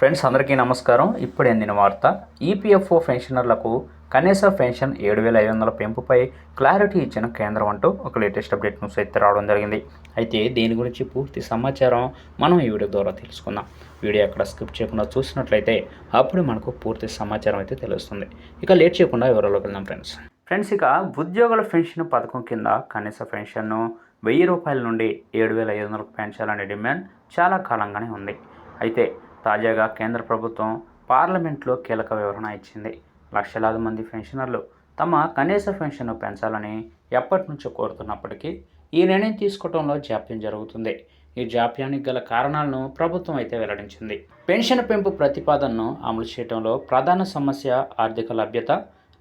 Friends అందరికీ నమస్కారం. ఇప్పుడు అందిన వార్త ఈపీఎఫ్ఓ పెన్షనర్లకు కనీస పెన్షన్ ఏడు వేల ఐదు వందల పెంపుపై క్లారిటీ ఇచ్చిన కేంద్రం అంటూ ఒక లేటెస్ట్ అప్డేట్ న్యూస్ అయితే రావడం జరిగింది. అయితే దీని గురించి పూర్తి సమాచారం మనం ఈ వీడియో ద్వారా తెలుసుకుందాం. వీడియో ఎక్కడ స్కిప్ చేయకుండా చూసినట్లయితే అప్పుడు మనకు పూర్తి సమాచారం అయితే తెలుస్తుంది. ఇక లేట్ చేయకుండా వివరాల్లోకి వెళ్దాం ఫ్రెండ్స్. ఫ్రెండ్స్ ఇక ఉద్యోగుల పెన్షన్ పథకం కింద కనీస పెన్షన్ను వెయ్యి రూపాయల నుండి ఏడు వేల ఐదు వందలకు పెంచాలనే డిమాండ్ చాలా కాలంగానే ఉంది. అయితే తాజాగా కేంద్ర ప్రభుత్వం పార్లమెంట్లో కీలక వివరణ ఇచ్చింది. లక్షలాది మంది పెన్షనర్లు తమ కనీస పెన్షన్ను పెంచాలని ఎప్పటి నుంచో కోరుతున్నప్పటికీ ఈ నిర్ణయం తీసుకోవడంలో జాప్యం జరుగుతుంది. ఈ జాప్యానికి గల కారణాలను ప్రభుత్వం అయితే వెల్లడించింది. పెన్షన్ పెంపు ప్రతిపాదనను అమలు చేయడంలో ప్రధాన సమస్య ఆర్థిక లభ్యత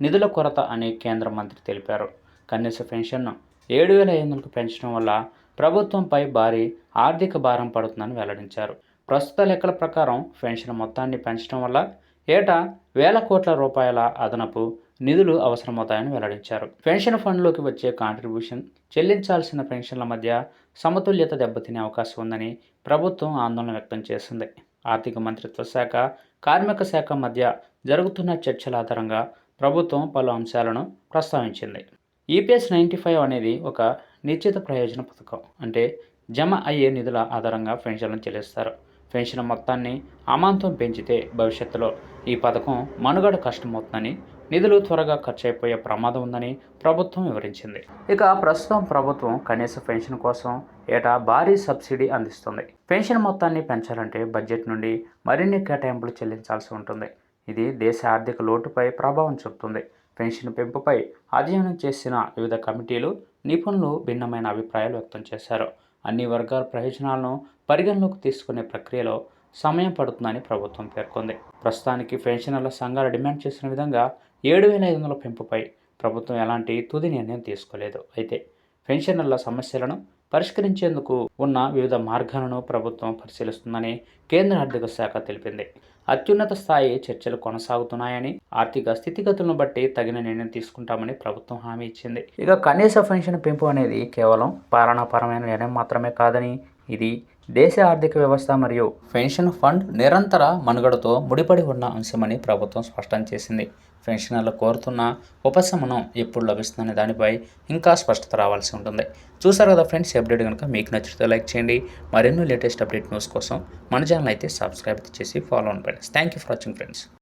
నిధుల కొరత అని కేంద్ర మంత్రి తెలిపారు. కనీస పెన్షన్ను ఏడు వేల ఐదు వందలకు పెంచడం వల్ల ప్రభుత్వంపై భారీ ఆర్థిక భారం పడుతుందని వెల్లడించారు. ప్రస్తుత లెక్కల ప్రకారం పెన్షన్ మొత్తాన్ని పెంచడం వల్ల ఏటా వేల కోట్ల రూపాయల అదనపు నిధులు అవసరమవుతాయని వెల్లడించారు. పెన్షన్ ఫండ్లోకి వచ్చే కాంట్రిబ్యూషన్ చెల్లించాల్సిన పెన్షన్ల మధ్య సమతుల్యత దెబ్బతినే అవకాశం ఉందని ప్రభుత్వం ఆందోళన వ్యక్తం చేసింది. ఆర్థిక మంత్రిత్వ శాఖ కార్మిక శాఖ మధ్య జరుగుతున్న చర్చల ఆధారంగా ప్రభుత్వం పలు అంశాలను ప్రస్తావించింది. ఈపీఎస్ నైంటీ ఫైవ్ అనేది ఒక నిశ్చిత ప్రయోజన పథకం. అంటే జమ అయ్యే నిధుల ఆధారంగా పెన్షన్లను చెల్లిస్తారు. పెన్షన్ మొత్తాన్ని అమాంతం పెంచితే భవిష్యత్తులో ఈ పథకం మనుగడ కష్టమవుతుందని నిధులు త్వరగా ఖర్చు అయిపోయే ప్రమాదం ఉందని ప్రభుత్వం వివరించింది. ఇక ప్రస్తుతం ప్రభుత్వం కనీస పెన్షన్ కోసం ఏటా భారీ సబ్సిడీ అందిస్తుంది. పెన్షన్ మొత్తాన్ని పెంచాలంటే బడ్జెట్ నుండి మరిన్ని కేటాయింపులు చెల్లించాల్సి ఉంటుంది. ఇది దేశ ఆర్థిక లోటుపై ప్రభావం చూపుతుంది. పెన్షన్ పెంపుపై అధ్యయనం చేసిన వివిధ కమిటీలు నిపుణులు భిన్నమైన అభిప్రాయాలు వ్యక్తం చేశారు. అన్ని వర్గాల ప్రయోజనాలను పరిగణలోకి తీసుకునే ప్రక్రియలో సమయం పడుతుందని ప్రభుత్వం పేర్కొంది. ప్రస్తుతానికి పెన్షనర్ల సంఘాలు డిమాండ్ చేసిన విధంగా ఏడు వేల ఐదు వందల పెంపుపై ప్రభుత్వం ఎలాంటి తుది నిర్ణయం తీసుకోలేదు. అయితే పెన్షనర్ల సమస్యలను పరిష్కరించేందుకు ఉన్న వివిధ మార్గాలను ప్రభుత్వం పరిశీలిస్తుందని కేంద్ర ఆర్థిక శాఖ తెలిపింది. అత్యున్నత స్థాయి చర్చలు కొనసాగుతున్నాయని ఆర్థిక స్థితిగతులను బట్టి తగిన నిర్ణయం తీసుకుంటామని ప్రభుత్వం హామీ ఇచ్చింది. ఇక కనీస పెన్షన్ పెంపు అనేది కేవలం పాలనాపరమైన నిర్ణయం మాత్రమే కాదని ఇది దేశ ఆర్థిక వ్యవస్థ మరియు పెన్షన్ ఫండ్ నిరంతర మనుగడతో ముడిపడి ఉన్న అంశమని ప్రభుత్వం స్పష్టం చేసింది. పెన్షనర్లు కోరుతున్న ఉపశమనం ఎప్పుడు లభిస్తుందనే దానిపై ఇంకా స్పష్టత రావాల్సి ఉంటుంది. చూసారు కదా ఫ్రెండ్స్ అప్డేట్ కనుక మీకు నచ్చితే లైక్ చేయండి. మరెన్నో లేటెస్ట్ అప్డేట్ న్యూస్ కోసం మన ఛానల్ అయితే సబ్స్క్రైబ్ చేసి ఫాలో అని friends thank you for watching friends